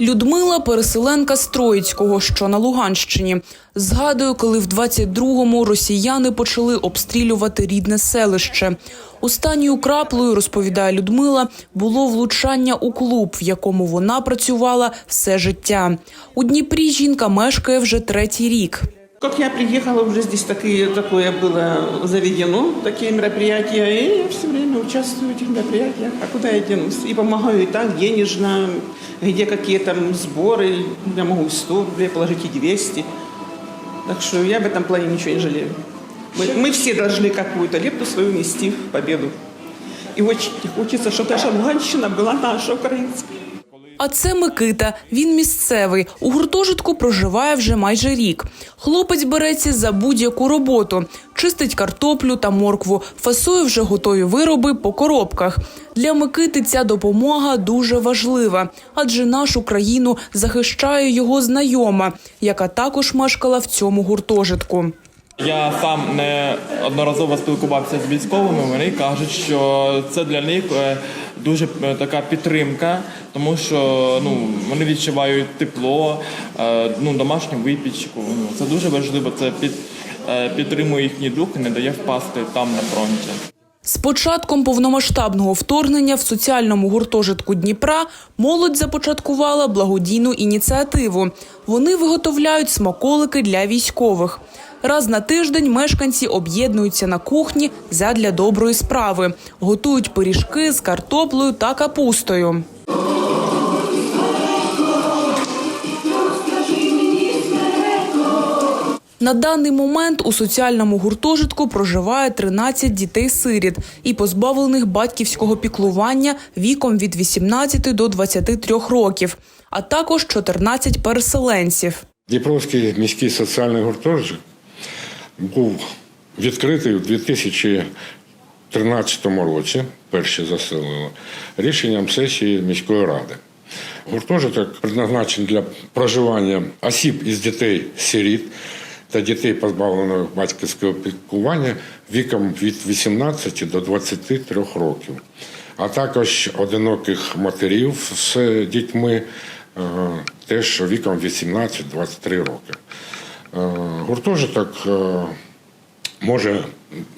Людмила переселенка з Троїцького, що на Луганщині. Згадую, коли в 22-му росіяни почали обстрілювати рідне селище. Останньою краплею, розповідає Людмила, було влучання у клуб, в якому вона працювала все життя. У Дніпрі жінка мешкає вже третій рік. Как я приехала, уже здесь такие, такое было заведено, такие мероприятия, и я все время участвую в этих мероприятиях. А куда я денусь? И помогаю и так денежно, где какие там сборы, я могу и 100 рублей положить, и 200. Так что я в этом плане ничего не жалею. Мы, мы все должны какую-то лепту свою внести в победу. И очень хочется, чтобы наша Луганщина была наша, украинская. А це Микита. Він місцевий. У гуртожитку проживає вже майже рік. Хлопець береться за будь-яку роботу, чистить картоплю та моркву, фасує вже готові вироби по коробках. Для Микити ця допомога дуже важлива, адже нашу країну захищає його знайома, яка також мешкала в цьому гуртожитку. Я сам не одноразово спілкувався з військовими. Вони кажуть, що це для них е, дуже е, така підтримка, тому що ну вони відчувають тепло, е, ну домашню випічку. Ну це дуже важливо. Це під підтримує їхній дух і не дає впасти там на фронті. З початком повномасштабного вторгнення в соціальному гуртожитку Дніпра молодь започаткувала благодійну ініціативу. Вони виготовляють смаколики для військових. Раз на тиждень мешканці об'єднуються на кухні задля доброї справи, готують пиріжки з картоплею та капустою. На даний момент у соціальному гуртожитку проживає 13 дітей-сиріт і позбавлених батьківського піклування віком від 18 до 23 років, а також 14 переселенців. Дніпровський міський соціальний гуртожиток був відкритий у 2013 році, перші заселили, рішенням сесії міської ради. Гуртожиток призначений для проживання осіб із дітей-сиріт та дітей, позбавлених батьківського піклування віком від 18 до 23 років, а також одиноких матерів з дітьми е, теж віком 18-23 роки. Е, Гуртожиток е, може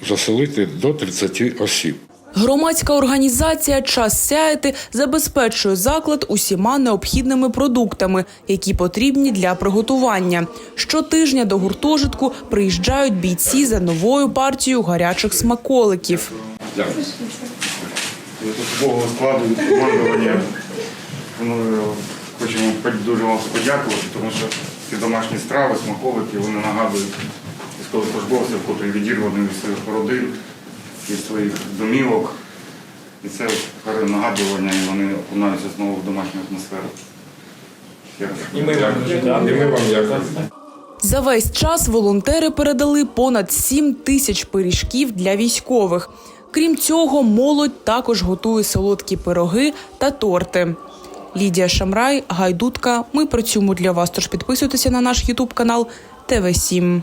заселити до 30 осіб. Громадська організація Час сяяти забезпечує заклад усіма необхідними продуктами, які потрібні для приготування. Щотижня до гуртожитку приїжджають бійці за новою партією гарячих смаколиків. Особового складу командування. Ну, хочемо дуже вам подякувати, тому що ці домашні страви, смаковики, вони нагадують військовослужбовців, котрі відірвані від своїх родин, від своїх домівок. І це нагадування, і вони окунаються знову в домашню атмосферу. І ми вам дякуємо. За весь час волонтери передали понад 7 тисяч пиріжків для військових. Крім цього, молодь також готує солодкі пироги та торти. Лідія Шамрай, Гайдутка. Ми працюємо для вас. Тож підписуйтеся на наш Ютуб канал ТВ 7